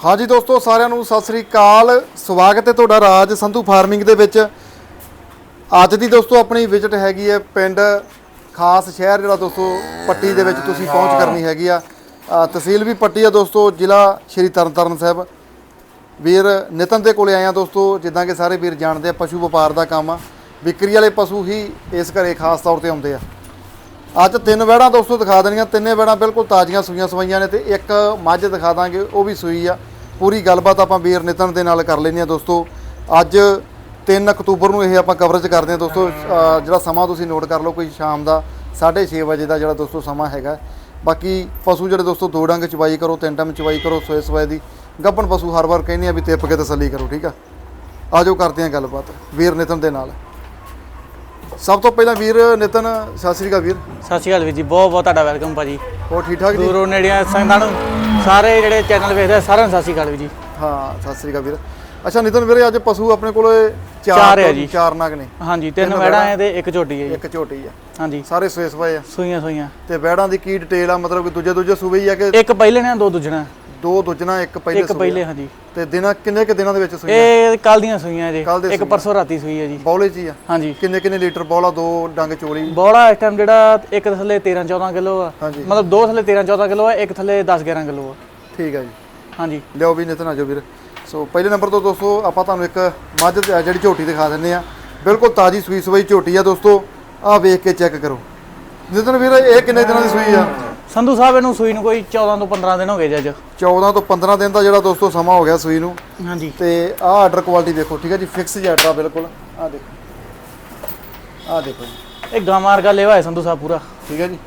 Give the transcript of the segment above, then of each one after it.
ਹਾਂਜੀ ਦੋਸਤੋ, ਸਾਰਿਆਂ ਨੂੰ ਸਤਿ ਸ੍ਰੀ ਅਕਾਲ। ਸਵਾਗਤ ਹੈ ਤੁਹਾਡਾ ਰਾਜ ਸੰਧੂ ਫਾਰਮਿੰਗ ਦੇ ਵਿੱਚ। ਅੱਜ ਦੀ ਦੋਸਤੋ, ਆਪਣੀ ਵਿਜ਼ਿਟ ਹੈਗੀ ਹੈ ਪਿੰਡ ਖਾਸ ਸ਼ਹਿਰ, ਜਿਹੜਾ ਦੋਸਤੋ, ਪੱਟੀ ਦੇ ਵਿੱਚ ਤੁਸੀਂ ਪਹੁੰਚ ਕਰਨੀ ਹੈਗੀ ਆ। ਤਹਿਸੀਲ ਵੀ ਪੱਟੀ ਆ ਦੋਸਤੋ, ਜ਼ਿਲ੍ਹਾ ਸ਼੍ਰੀ ਤਰਨਤਾਰਨ ਸਾਹਿਬ। ਵੀਰ ਨਿਤਨ ਦੇ ਕੋਲੇ ਆਏ ਆ ਦੋਸਤੋ, ਜਿੱਦਾਂ ਕਿ ਸਾਰੇ ਵੀਰ ਜਾਣਦੇ ਆ, ਪਸ਼ੂ ਵਪਾਰ ਦਾ ਕੰਮ ਆ। ਵਿਕਰੀ ਵਾਲੇ ਪਸ਼ੂ ਹੀ ਇਸ ਘਰੇ ਖਾਸ ਤੌਰ ਤੇ ਆਉਂਦੇ ਆ। ਅੱਜ ਤਿੰਨ ਵਹਿੜਾਂ ਦੋਸਤੋ ਦਿਖਾ ਦੇਣੀਆਂ, ਤਿੰਨੇ ਵਹਿੜਾਂ ਬਿਲਕੁਲ ਤਾਜ਼ੀਆਂ ਸੂਈਆਂ ਸਵਾਈਆਂ ਨੇ ਤੇ ਇੱਕ ਮੱਝ ਦਿਖਾ ਦਾਂਗੇ, ਉਹ ਵੀ ਸੂਈ ਆ। ਪੂਰੀ ਗੱਲਬਾਤ ਆਪਾਂ ਵੀਰ ਨਿਤਨ ਦੇ ਨਾਲ ਕਰ ਲੈਣੀ ਆ ਦੋਸਤੋ। ਅੱਜ 3 ਅਕਤੂਬਰ ਨੂੰ ਇਹ ਆਪਾਂ ਕਵਰੇਜ ਕਰਦੇ ਆ ਦੋਸਤੋ। ਜਿਹੜਾ ਸਮਾਂ ਤੁਸੀਂ ਨੋਟ ਕਰ ਲਓ, ਕੋਈ ਸ਼ਾਮ ਦਾ 6:30 ਵਜੇ ਦਾ ਜਿਹੜਾ ਦੋਸਤੋ ਸਮਾਂ ਹੈਗਾ। ਬਾਕੀ ਪਸ਼ੂ ਜਿਹੜੇ ਦੋਸਤੋ ਦੋ ਡੰਗ ਚਵਾਈ ਕਰੋ, ਤਿੰਨ ਟਾਈਮ ਚਵਾਈ ਕਰੋ, ਸੋਏ ਸਵਾਏ ਦੀ। ਗੱਭਣ ਪਸ਼ੂ ਹਰ ਵਾਰ ਕਹਿੰਦੇ ਆ ਵੀ ਤਿੱਪ ਕੇ ਤਸੱਲੀ ਕਰੋ, ਠੀਕ ਆ? ਆਜੋ ਕਰਦੇ ਆ ਗੱਲਬਾਤ, ਵੀਰ ਨਿਤਨ ਦੇ ਨਾਲ। ਸਭ ਤੋਂ ਪਹਿਲਾਂ ਵੀਰ ਨਿਤਨ ਸਤਿ ਸ੍ਰੀ ਅਕਾਲ ਵੀਰ। ਸਤਿ ਸ਼੍ਰੀ ਅਕਾਲ ਵੀਰ ਜੀ ਬਹੁਤ ਬਹੁਤ ਤੁਹਾਡਾ ਵੈਲਕਮ ਭਾਜੀ। ਹੋਰ ਠੀਕ ਠਾਕ ਜੀ? ਦੂਰੋਂ ਨੇੜਿਆਂ ਸੰਗਤਾਂ ਨੂੰ ਸਾਰੇ ਜਿਹੜੇ ਚੈਨਲ ਵੇਖਦੇ ਆ, ਸਾਰਿਆਂ ਨੂੰ ਸਤਿ ਸ਼੍ਰੀ ਅਕਾਲ ਵੀਰ ਜੀ। ਹਾਂ ਸਤਿ ਸ੍ਰੀ ਅਕਾਲ ਵੀਰ। ਅੱਛਾ ਨਿਤਨ ਵੀਰੇ ਅੱਜ ਪਸ਼ੂ ਆਪਣੇ ਕੋਲ ਚਾਰ ਆ ਤੋਂ ਜੀ। ਚਾਰ ਨਗ ਨੇ। ਹਾਂਜੀ ਤਿੰਨ ਮੈੜਾਂ ਐ ਤੇ ਇੱਕ ਝੋਟੀ ਹੈ ਜੀ। ਇੱਕ ਝੋਟੀ ਆ। ਹਾਂਜੀ। ਸਾਰੇ ਸਵੇਸ ਪਏ ਆ। ਸੂਈਆਂ ਸੂਈਆਂ। ਤੇ ਬੈੜਾਂ ਦੀ ਕੀ ਡਿਟੇਲ ਆ ਮਤਲਬ ਕਿ ਦੂਜੇ ਦੂਜੇ ਸੂਬੇ ਹੀ ਆ ਕਿ ਇੱਕ ਪਹਿਲੇ ਨੇ ਦੋ ਦੂਜਣਾ ਦੋ ਦੁੱਜਣਾ ਇੱਕ ਪਹਿਲੇ ਇੱਕ ਪਹਿਲੇ ਆ? ਹਾਂਜੀ। ਤੇ ਦਿਨਾਂ ਕਿੰਨੇ ਕਿ ਦਿਨਾਂ ਦੇ ਵਿੱਚ ਸੂਈ ਇਹ ਕੱਲ ਦੀਆਂ ਸੂਈਆਂ ਜੀ। ਇੱਕ ਪਰਸੋਂ ਰਾਤੀ ਸੂਈ ਹੈ ਜੀ। ਬੌਲੇ ਆ। ਹਾਂਜੀ। ਕਿੰਨੇ ਕਿੰਨੇ ਲੀਟਰ ਬੌਲਾ? ਦੋ ਡੰਗ ਚੋਲੀ। ਬੋੜਾ ਇਸ ਟਾਈਮ ਜਿਹੜਾ ਇੱਕ ਥੱਲੇ 13 14 ਕਿਲੋ ਆ। ਮਤਲਬ ਦੋ ਥੱਲੇ 13 14 ਕਿਲੋ ਆ ਇੱਕ ਥੱਲੇ 10 11 ਕਿਲੋ ਆ। ਠੀਕ ਆ ਜੀ। ਹਾਂਜੀ। ਲਿਓ ਵੀ ਨਿਤਨ ਆਜੋ ਵੀਰ। ਸੋ ਪਹਿਲੇ ਨੰਬਰ ਤੋਂ ਦੋਸਤੋ ਆਪਾਂ ਤੁਹਾਨੂੰ ਇੱਕ ਮੱਝ ਆ ਜਿਹੜੀ ਝੋਟੀ ਦਿਖਾ ਦਿੰਨੇ ਆ। ਬਿਲਕੁਲ ਤਾਜੀ ਸੂਈ ਸਵਾਈ ਝੋਟੀ ਆ ਦੋਸਤੋ। ਆਹ ਵੇਖ ਕੇ ਚੈੱਕ ਕਰੋ। ਨਿਤਨ ਵੀਰ ਇਹ ਕਿੰਨੇ ਦਿਨਾਂ ਦੀ ਸੂਈ ਆ? ਸੰਧੂ ਸਾਹਿਬ ਇਹਨੂੰ ਸੂਈ ਨੂੰ ਕੋਈ 14 ਤੋਂ 15 ਦਿਨ ਹੋ ਗਏ ਜੀ ਅੱਜ। 14 ਤੋਂ 15 ਦਿਨ ਦਾ ਜਿਹੜਾ ਦੋਸਤੋ ਸਮਾਂ ਹੋ ਗਿਆ ਸੂਈ ਨੂੰ। ਹਾਂਜੀ। ਤੇ ਆਹ ਆਰਡਰ ਕੁਆਲਿਟੀ ਦੇਖੋ ਠੀਕ ਹੈ ਜੀ ਫਿਕਸ ਜੈਟਾ ਬਿਲਕੁਲ। ਆਹ ਦੇਖੋ। ਆਹ ਦੇਖੋ ਜੀ। ਇਹ ਗਾਂ ਮਾਰਗਾ ਲੈਵਾ ਹੈ ਸੰਧੂ ਸਾਹਿਬ ਪੂਰਾ। ਠੀਕ ਹੈ ਜੀ।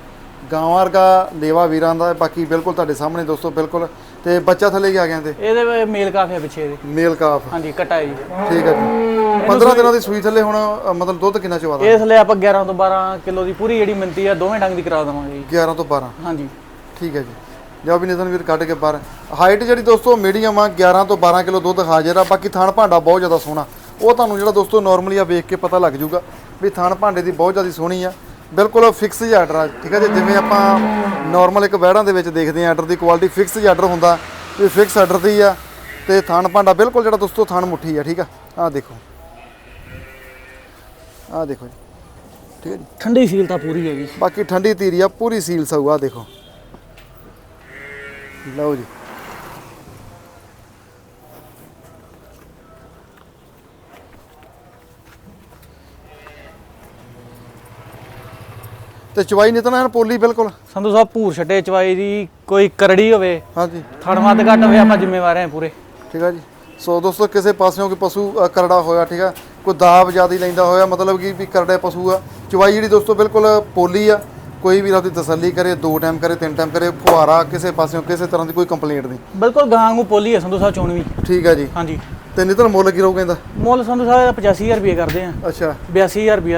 ਗਾਂ ਵਰਗਾ ਲੇਵਾ ਵੀਰਾਂ ਦਾ ਬਾਕੀ ਬਿਲਕੁਲ ਤੁਹਾਡੇ ਸਾਹਮਣੇ ਦੋਸਤੋ ਬਿਲਕੁਲ ਤੇ ਬੱਚਾ ਥੱਲੇ ਗਿਆ ਗਿਆ ਤੇ ਇਹਦੇ ਮੇਲ ਕਾਫੀ ਆ ਪਿੱਛੇ ਇਹਦੇ। ਮੇਲ ਕਾਫ। ਹਾਂਜੀ ਕਟਾ ਹੈ ਜੀ। ਠੀਕ ਹੈ ਜੀ। 15 ਦਿਨਾਂ ਦੀ ਸੂਈ ਥੱਲੇ ਹੁਣ ਅ, ਮਤਲਬ ਦੁੱਧ ਕਿੰਨਾ ਚਵਾਦਾ ਇਸ ਲਈ ਆਪਾਂ 11 ਤੋਂ 12 ਕਿਲੋ ਦੀ ਪੂਰੀ ਜਿਹੜੀ ਮਿੰਤੀ ਆ ਦੋਵੇਂ ਡੰਗ ਦੀ ਕਰਾ ਦੇਵਾਂਗੇ ਜੀ। 11 ਤੋਂ 12 ਹਾਂਜੀ। ਠੀਕ ਹੈ ਜੀ। ਲਿਓ ਵੀ ਨਿਤਨ ਵੀਰ ਕੱਢ ਕੇ ਬਾਹਰ। ਹਾਈਟ ਜਿਹੜੀ ਦੋਸਤੋ ਮੀਡੀਅਮ ਆ 11 ਤੋਂ 12 ਕਿਲੋ ਦੁੱਧ ਹਾਜ਼ਰ ਆ। ਬਾਕੀ ਥਣ ਭਾਂਡਾ ਬਹੁਤ ਜ਼ਿਆਦਾ ਸੋਹਣਾ। ਉਹ ਤੁਹਾਨੂੰ ਜਿਹੜਾ ਦੋਸਤੋ ਨਾਰਮਲੀ ਆ ਵੇਖ ਕੇ ਪਤਾ ਲੱਗ ਜਾਊਗਾ ਵੀ ਥਣ ਭਾਂਡੇ ਦੀ ਬਹੁਤ ਜ਼ਿਆਦਾ ਸੋਹਣੀ ਆ। ਬਿਲਕੁਲ ਫਿਕਸ ਜਿਹਾ ਆਰਡਰ ਆ ਠੀਕ ਹੈ ਜੀ? ਜਿਵੇਂ ਆਪਾਂ ਨਾਰਮਲ ਇੱਕ ਵਹਿੜਾਂ ਦੇ ਵਿੱਚ ਦੇਖਦੇ ਆ ਆਰਡਰ ਦੀ ਕੁਆਲਿਟੀ ਫਿਕਸ ਜਿਹਾ ਆਰਡਰ ਹੁੰਦਾ ਇਹ ਫਿਕਸ ਆਰਡਰ ਦੀ ਆ ਤੇ ਥਣ ਭਾਂਡਾ ਬਿਲਕੁਲ ਜਿਹੜਾ ਦੋਸਤੋ ਥਣ ਮੁੱਠੀ ਆ ਠੀਕ ਆ? ਆਹ ਦੇਖੋ। ਆਹ ਦੇਖੋ ਜੀ ਠੀਕ ਹੈ ਜੀ? ਠੰਡੀ ਸੀਲ ਤਾਂ ਪੂਰੀ ਹੈ ਜੀ ਬਾਕੀ ਠੰਡੀ ਧੀਰੀ ਆ ਪੂਰੀ ਸੀਲ ਸਾਊ ਆ ਦੇਖੋ। ਲਓ ਜੀ। ਤੇ ਚਵਾਈ ਨਿਤਨਾ ਹਨ ਪੋਲੀ ਬਿਲਕੁਲ। ਸੰਧੂ ਸਾਹਿਬ ਭੂਰ ਛੱਡੇ ਚਵਾਈ ਦੀ ਕੋਈ ਕਰੜੀ ਹੋਵੇ ਹਾਂਜੀ। ਵੱਧ ਘੱਟ ਹੋਵੇ ਆਪਾਂ ਜ਼ਿੰਮੇਵਾਰ ਹਾਂ ਪੂਰੇ। ਠੀਕ ਆ ਜੀ। ਸੋ ਦੋਸਤੋ ਕਿਸੇ ਪਾਸਿਓਂ ਕੋਈ ਪਸ਼ੂ ਕਰੜਾ ਹੋਇਆ ਠੀਕ ਆ? ਕੋਈ ਦਾਬ ਜ਼ਿਆਦਾ ਲੈਂਦਾ ਹੋਇਆ ਮਤਲਬ ਕਿ ਵੀ ਕਰੜੇ ਪਸ਼ੂ ਆ। ਚਵਾਈ ਜਿਹੜੀ ਦੋਸਤੋ ਬਿਲਕੁਲ ਪੋਲੀ ਆ। ਕੋਈ ਵੀ ਆਪਦੀ ਤਸੱਲੀ ਕਰੇ ਦੋ ਟਾਈਮ ਕਰੇ ਤਿੰਨ ਟਾਈਮ ਕਰੇ ਫੁਹਾਰਾ ਕਿਸੇ ਪਾਸਿਓਂ ਕਿਸੇ ਤਰ੍ਹਾਂ ਦੀ ਕੋਈ ਕੰਪਲੇਂਟ ਨਹੀਂ। ਬਿਲਕੁਲ ਗਾਂ ਨੂੰ ਪੋਲੀ ਹੈ ਸੰਧੂ ਸਾਹਿਬ ਚੋਣ ਵੀ। ਠੀਕ ਆ ਜੀ। ਹਾਂਜੀ। ਤੇ ਨਿਤਨ ਮੁੱਲ ਕੀ ਰਹੂ ਕਹਿੰਦਾ? ਮੁੱਲ ਸਾਹਿਬ ਦਾ 85000 ਰੁਪਏ ਕਰਦੇ ਆ। ਅੱਛਾ। 82000 ਰੁਪਏ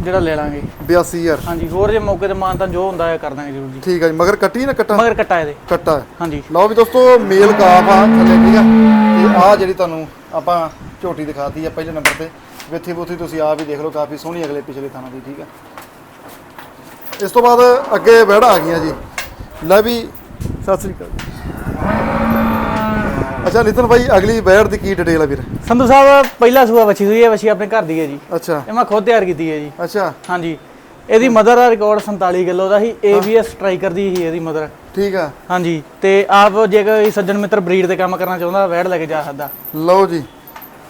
ਜਿਹੜਾ ਲੈ ਲਾਂਗੇ। 82000 ਹਾਂਜੀ ਹੋਰ ਜੇ ਮੌਕੇ ਤੇ ਮਾਨ ਤਾਂ ਜੋ ਹੁੰਦਾ ਹੈ ਕਰ ਦਾਂਗੇ ਜ਼ਰੂਰ ਜੀ। ਠੀਕ ਹੈ ਜੀ ਮਗਰ ਕੱਟੀ ਨਾ ਕੱਟਾ? ਮਗਰ ਕੱਟਾ ਇਹਦੇ। ਕੱਟਾ। ਹਾਂਜੀ। ਲਓ ਵੀ ਦੋਸਤੋ ਮੇਲ ਕਾਫ ਆ ਥੱਲੇ ਠੀਕ ਆ? ਤੇ ਆਹ ਜਿਹੜੀ ਤੁਹਾਨੂੰ ਆਪਾਂ ਝੋਟੀ ਦਿਖਾਤੀ ਆ ਪਹਿਲੇ ਨੰਬਰ ਤੇ ਵਿੱਥੀ ਬੁੱਥੀ ਤੁਸੀਂ ਆਪ ਹੀ ਦੇਖ ਲਓ ਕਾਫੀ ਸੋਹਣੀ ਅਗਲੇ ਪਿਛਲੇ ਥਾਣਾ ਦੀ ਠੀਕ ਆ? ਇਸ ਤੋਂ ਬਾਅਦ ਅੱਗੇ ਵੜਾ ਆ ਗਈਆਂ ਜੀ। ਲੈ ਵੀ ਸਤਿ ਸ੍ਰੀ ਅਕਾਲ। ਅੱਛਾ ਨਿਤਨ ਭਾਈ ਅਗਲੀ ਬੈੜ ਦੀ ਕੀ ਡਿਟੇਲ ਆ ਵੀਰ? ਸੰਧੂ ਸਾਹਿਬ ਪਹਿਲਾ ਸੂਆ ਵੱਛੀ ਹੋਈ ਹੈ ਵੱਛੀ ਆਪਣੇ ਘਰ ਦੀ ਹੈ ਜੀ। ਅੱਛਾ। ਇਹ ਮੈਂ ਖੁਦ ਤਿਆਰ ਕੀਤੀ ਹੈ ਜੀ। ਅੱਛਾ। ਹਾਂਜੀ। ਇਹਦੀ ਮਦਰ ਦਾ ਰਿਕਾਰਡ 47 ਕਿਲੋ ਦਾ ਸੀ ABS ਸਟ੍ਰਾਈਕਰ ਦੀ ਹੀ ਇਹਦੀ ਮਦਰ ਠੀਕ ਆ। ਹਾਂਜੀ। ਤੇ ਆਪ ਜੇ ਕੋਈ ਸੱਜਣ ਮਿੱਤਰ ਬਰੀਡ ਤੇ ਕੰਮ ਕਰਨਾ ਚਾਹੁੰਦਾ ਵੈੜ ਲੈ ਕੇ ਜਾ ਸਕਦਾ। ਲਓ ਜੀ।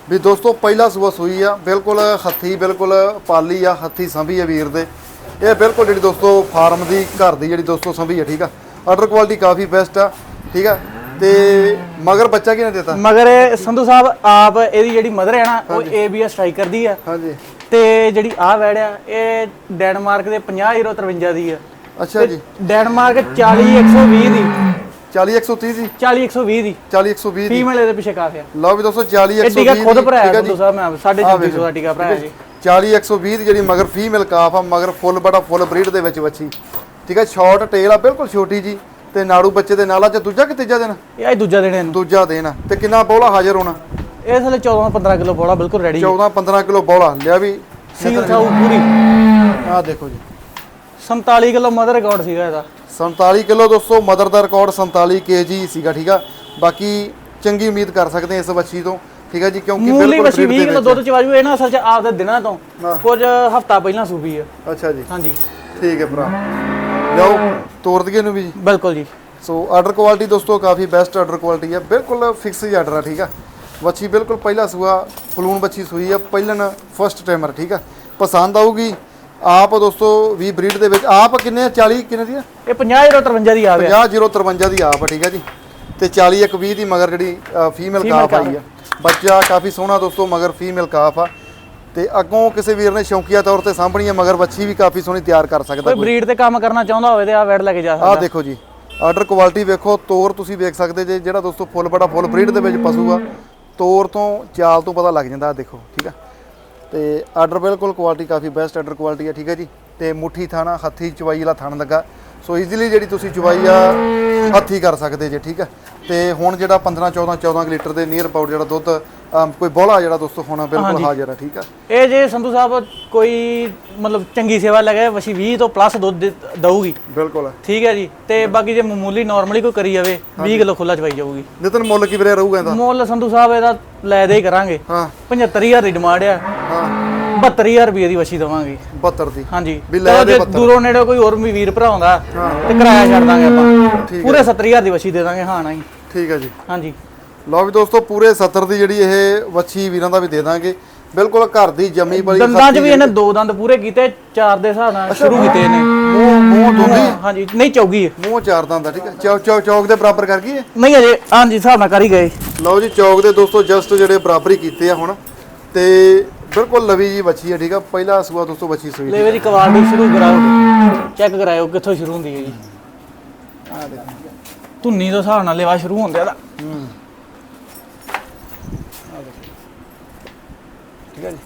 ਵੀ ਦੋਸਤੋ ਪਹਿਲਾ ਸੂਆ ਸੂਈ ਆ ਬਿਲਕੁਲ ਹੱਥੀ ਬਿਲਕੁਲ ਪਾਲੀ ਆ ਹੱਥੀ ਸੰਭੀ ਆ ਵੀਰ ਦੇ। ਇਹ ਬਿਲਕੁਲ ਜਿਹੜੀ ਦੋਸਤੋ ਫਾਰਮ ਦੀ ਘਰ ਦੀ ਜਿਹੜੀ ਦੋਸਤੋ ਸੰਭੀ ਆ ਠੀਕ ਆ। ਆਰਡਰ ਕੁਆਲਿਟੀ ਕਾਫੀ ਬੈਸਟ ਆ ਠੀਕ ਆ। ਤੇ ਮਗਰ ਬੱਚਾ ਕਿਹਨੇ ਦਿੱਤਾ? ਮਗਰ ਇਹ ਸੰਧੂ ਸਾਹਿਬ ਆਪ ਇਹਦੀ ਜਿਹੜੀ ਮਦਰ ਹੈ ਨਾ ਉਹ ABS ਸਟ੍ਰਾਈਕਰ ਦੀ ਆ। ਹਾਂਜੀ। ਤੇ ਜਿਹੜੀ ਆ ਵੈੜ ਆ ਇਹ ਡੈਨਮਾਰਕ ਦੇ 50153 ਦੀ ਆ। ਅੱਛਾ ਜੀ। ਡੈਨਮਾਰਕ 40120 ਦੀ। 40 130 ਜੀ 40120 ਦੀ? 40 120 ਦੀ। ਫੀਮੇਲ ਇਹਦੇ ਪਿੱਛੇ ਕਾਫੀ ਆ। ਲਓ ਵੀ ਦੋਸਤੋ 40 ਇਹ 120 ਟੀਕਾ ਖੁਦ ਦੀ, ਭਰਾਇਆ ਸੰਧੂ ਸਾਹਿਬ ਮੈਂ ਸਾਢੇ ਆਹ 3400 ਦਾ ਟੀਕਾ ਭਰਾਇਆ ਜੀ। 40 120 ਦੀ ਜਿਹੜੀ ਮਗਰ ਫੀਮੇਲ ਕਾਫ ਆ ਮਗਰ ਫੁੱਲ ਬੜਾ ਫੁੱਲ ਬਰੀਡ ਦੇ ਵਿੱਚ ਵੱਛੀ ਠੀਕ ਆ ਸ਼ਾਰਟ ਟੇਲ ਆ ਬਿਲਕੁਲ ਛੋਟੀ ਜੀ। ਤੇ ਨਾੜੂ ਬੱਚੇ ਦੇ ਨਾਲ ਅੱਜ ਦੂਜਾ ਕਿ ਤੀਜਾ ਦਿਨ? ਇਹ ਦੂਜਾ ਦਿਨ ਇਹਨੂੰ। ਦੂਜਾ ਦਿਨ ਆ। ਤੇ ਕਿੰਨਾ ਬੋਲਾ ਹਾਜ਼ਰ ਹੋਣਾ? ਇਹ ਥਲੇ 14 15 ਕਿਲੋ ਬੋੜਾ ਬਿਲਕੁਲ ਰੈਡੀ 14 15 ਕਿਲੋ ਬੋਲਾ ਲਿਆ ਵੀ। ਸੀਲ ਥਾਉ ਪੂਰੀ। ਆਹ ਦੇਖੋ ਜੀ। 47 ਕਿਲੋ ਮਦਰ ਰਿਕਾਰਡ ਸੀਗਾ ਇਹਦਾ। 47 ਕਿਲੋ ਦੋਸਤੋ ਮਦਰ ਦਾ ਰਿਕਾਰਡ 47 ਕੇਜੀ ਸੀਗਾ ਠੀਕ ਆ? ਬਾਕੀ ਚੰਗੀ ਉਮੀਦ ਕਰ ਸਕਦੇ ਹਾਂ ਇਸ ਵੱਛੀ ਤੋਂ ਠੀਕ ਹੈ ਜੀ? ਕਿਉਂਕਿ ਮੂਲੀ breed 20 ਦੇ ਕਿਲੋ ਦੁੱਧ ਚਵਾਜੂ ਇਹ ਨਾ ਅਸਲ ਚ ਆਪਦੇ ਦਿਨਾਂ ਤੋਂ। ਕੁਝ ਹਫਤਾ ਪਹਿਲਾਂ ਸੂਬੀ ਆ। ਅੱਛਾ ਜੀ। ਹਾਂਜੀ। ਠੀਕ ਹੈ ਭਰਾ। ਲਓ ਤੋਰ ਦਈਏ ਨੂੰ ਵੀ ਜੀ। ਬਿਲਕੁਲ ਜੀ। ਸੋ ਆਰਡਰ ਕੁਆਲਿਟੀ ਦੋਸਤੋ ਕਾਫੀ ਬੈਸਟ ਆਰਡਰ ਕੁਆਲਿਟੀ ਹੈ ਬਿਲਕੁਲ ਫਿਕਸ ਹੀ ਆਰਡਰ ਆ ਠੀਕ ਆ। ਵੱਛੀ ਬਿਲਕੁਲ ਪਹਿਲਾ ਸੂਆ ਪਲੂਨ ਵੱਛੀ ਸੂਈ ਆ ਪਹਿਲਨ ਫਸਟ ਟਾਈਮਰ ਠੀਕ ਆ। ਪਸੰਦ ਆਊਗੀ। ਆਪ ਦੋਸਤੋ ਵੀ ਬਰੀਡ ਦੇ ਵਿੱਚ ਆਪ ਕਿੰਨੇ ਆ? 40 ਕਿੰਨੇ ਦੀ ਆ? ਇਹ 50053 ਦੀ ਆ। ਗਿਆ 50053 ਦੀ ਆਪ ਠੀਕ ਆ ਜੀ। ਤੇ 40 ਇੱਕ 20 ਦੀ ਮਗਰ ਜਿਹੜੀ ਫੀਮੇਲ ਕਾਫ ਆਈ ਆ। ਬੱਚਾ ਕਾਫੀ ਸੋਹਣਾ ਦੋਸਤੋ ਮਗਰ ਫੀਮੇਲ ਕਾਫ ਆ। ਤੇ ਅੱਗੋਂ ਕਿਸੇ ਵੀਰ ਨੇ ਸ਼ੌਂਕੀਆ ਤੌਰ ਤੇ ਸਾਂਭਣੀ ਆ ਮਗਰ ਵੱਛੀ ਵੀ ਕਾਫੀ ਸੋਹਣੀ ਤਿਆਰ ਕਰ ਸਕਦਾ ਕੋਈ ਬਰੀਡ ਤੇ ਕੰਮ ਕਰਨਾ ਚਾਹੁੰਦਾ ਹੋਵੇ ਤੇ ਆ ਵੈੜ ਲੈ ਕੇ ਜਾ ਸਕਦਾ। ਦੇਖੋ ਜੀ ਆਰਡਰ ਕੁਆਲਿਟੀ ਵੇਖੋ ਤੋਰ ਤੁਸੀਂ ਵੇਖ ਸਕਦੇ ਜੇ ਜਿਹੜਾ ਦੋਸਤੋ ਫੁੱਲ ਬੜਾ ਫੁੱਲ ਬਰੀਡ ਦੇ ਵਿੱਚ ਪਸ਼ੂ ਆ ਤੋਰ ਤੋਂ ਚਾਲ ਤੋਂ ਪਤਾ ਲੱਗ ਜਾਂਦਾ ਆਹ ਦੇਖੋ ਠੀਕ ਆ। ਤੇ ਆਰਡਰ ਬਿਲਕੁਲ ਕੁਆਲਿਟੀ ਕਾਫੀ ਬੈਸਟ ਆਰਡਰ ਕੁਆਲਿਟੀ ਆ ਠੀਕ ਹੈ ਜੀ। ਤੇ ਮੁੱਠੀ ਥਾਣਾ ਹੱਥੀ ਚਵਾਈ ਵਾਲਾ ਥਣ ਲੱਗਾ। ਸੋ ਈਜ਼ੀਲੀ ਜਿਹੜੀ ਤੁਸੀਂ ਚਵਾਈ ਆ ਹੱਥੀ ਕਰ ਸਕਦੇ ਜੇ ਠੀਕ ਆ? ਤੇ ਹੁਣ ਜਿਹੜਾ 15 14 14 ਕੁ ਲੀਟਰ ਦੇ ਨੀਅਰ ਅਬਾਊਟ ਜਿਹੜਾ ਦੁੱਧ ਕੋਈ ਬੋਲਾ ਜਿਹੜਾ ਦੋਸਤੋ ਹੋਣਾ ਬਿਲਕੁਲ ਹਾਜ਼ਰ ਆ ਠੀਕ ਆ? ਇਹ ਜੇ ਸੰਧੂ ਸਾਹਿਬ ਕੋਈ ਮਤਲਬ ਚੰਗੀ ਸੇਵਾ ਲਗੇ ਵਸੀ 20 ਤੋਂ ਪਲੱਸ ਦੁੱਧ ਦਊਗੀ। ਬਿਲਕੁਲ। ਠੀਕ ਹੈ ਜੀ। ਤੇ ਬਾਕੀ ਜੇ ਮਾਮੂਲੀ ਨਾਰਮਲੀ ਕੋਈ ਕਰੀ ਜਾਵੇ 20 ਕਿਲੋ ਖੁੱਲਾ ਚਵਾਈ ਜਾਊਗੀ। ਨਿਤਨ ਮੁੱਲ ਕੀ ਵੀਰੇ ਰਹੂਗਾ ਇਹਦਾ? ਮੁੱਲ ਸੰਧੂ ਸਾਹਿਬ ਇਹਦਾ ਲੈ ਦੇ ਹੀ ਕਰਾਂਗੇ। ਹਾਂ। 75000 ਦੀ ਡਿਮਾਂਡ ਆ। ਹਾਂ। 72000 ਰੁਪਏ ਦੀ ਵਸੀ ਦਵਾਂਗੇ। 72 ਦੀ। ਹਾਂਜੀ। ਵੀ ਲੈ ਦੇ ਜੇ 72 ਦੂਰੋਂ ਨੇੜੇ ਕੋਈ ਹੋਰ ਵੀ ਵੀਰ ਭਰਾ ਆਉਂਦਾ ਤੇ ਕਿਰਾਇਆ ਛੱਡ ਦਾਂਗੇ ਆਪਾਂ। ਪੂਰੇ 70000 ਦੀ ਵਸੀ ਦੇ ਦਾਂਗੇ ਹਾਂ ਨਾ ਜੀ ਠੀਕ ਹੈ ਜੀ। ਹਾਂਜੀ। ਲਓ ਵੀ ਦੋਸਤੋ ਪੂਰੇ 70 ਦੀ ਜਿਹੜੀ ਇਹ ਵੱਛੀ ਵੀਰਾਂ ਦਾ ਵੀ ਦੇ ਦਾਂਗੇ। ਬਿਲਕੁਲ ਘਰ ਦੀ ਜੰਮੀ ਬਲੀ ਦੰਦਾਂ 'ਚ ਵੀ ਇਹਨੇ ਦੋ ਦੰਦ ਪੂਰੇ ਕੀਤੇ ਚਾਰ ਦੇ ਹਿਸਾਬ ਨਾਲ ਸ਼ੁਰੂ ਕੀਤੇ ਇਹਨੇ। ਮੂੰਹ ਮੂੰਹ ਦੁੰਦੀ ਹਾਂਜੀ ਨਹੀਂ ਚੌਗੀ ਹੈ। ਮੂੰਹ ਚਾਰ ਦੰਦ ਆ ਠੀਕ ਹੈ। ਚੌਕ ਚੌਕ ਚੌਕ ਦੇ ਬਰਾਬਰ ਕਰ ਗਈ ਹੈ ਨਹੀਂ ਅਜੇ ਹਾਂਜੀ ਹਿਸਾਬ ਨਾਲ ਕਰ ਹੀ ਗਏ। ਲਓ ਜੀ ਚੌਕ ਦੇ ਦੋਸਤੋ ਜਸਟ ਜਿਹੜੇ ਬਰਾਬਰ ਹੀ ਕੀਤੇ ਆ ਹੁਣ। ਤੇ ਬਿਲਕੁਲ ਲਵੀ ਜੀ ਵੱਛੀ ਆ ਠੀਕ ਆ? ਪਹਿਲਾ ਸੂਆ ਦੋਸਤੋ ਵੱਛੀ ਸੂਈ ਲੈ ਵੀ ਕੁਆਲਿਟੀ ਸ਼ੁਰੂ ਕਰਾਓ ਚੈੱਕ ਕਰਾਇਓ ਕਿੱਥੋਂ ਸ਼ੁਰੂ ਹੁੰਦੀ ਹੈ ਜੀ। ਆ ਦੇਖੋ। ਧੁੰਨੀ ਤੋਂ ਹਿਸਾਬ ਨਾਲ ਲੈਵਾ ਸ਼ੁਰੂ ਹੁੰਦਾ ਇਹਦਾ। ਹੂੰ। ਠੀਕ ਹੈ ਜੀ।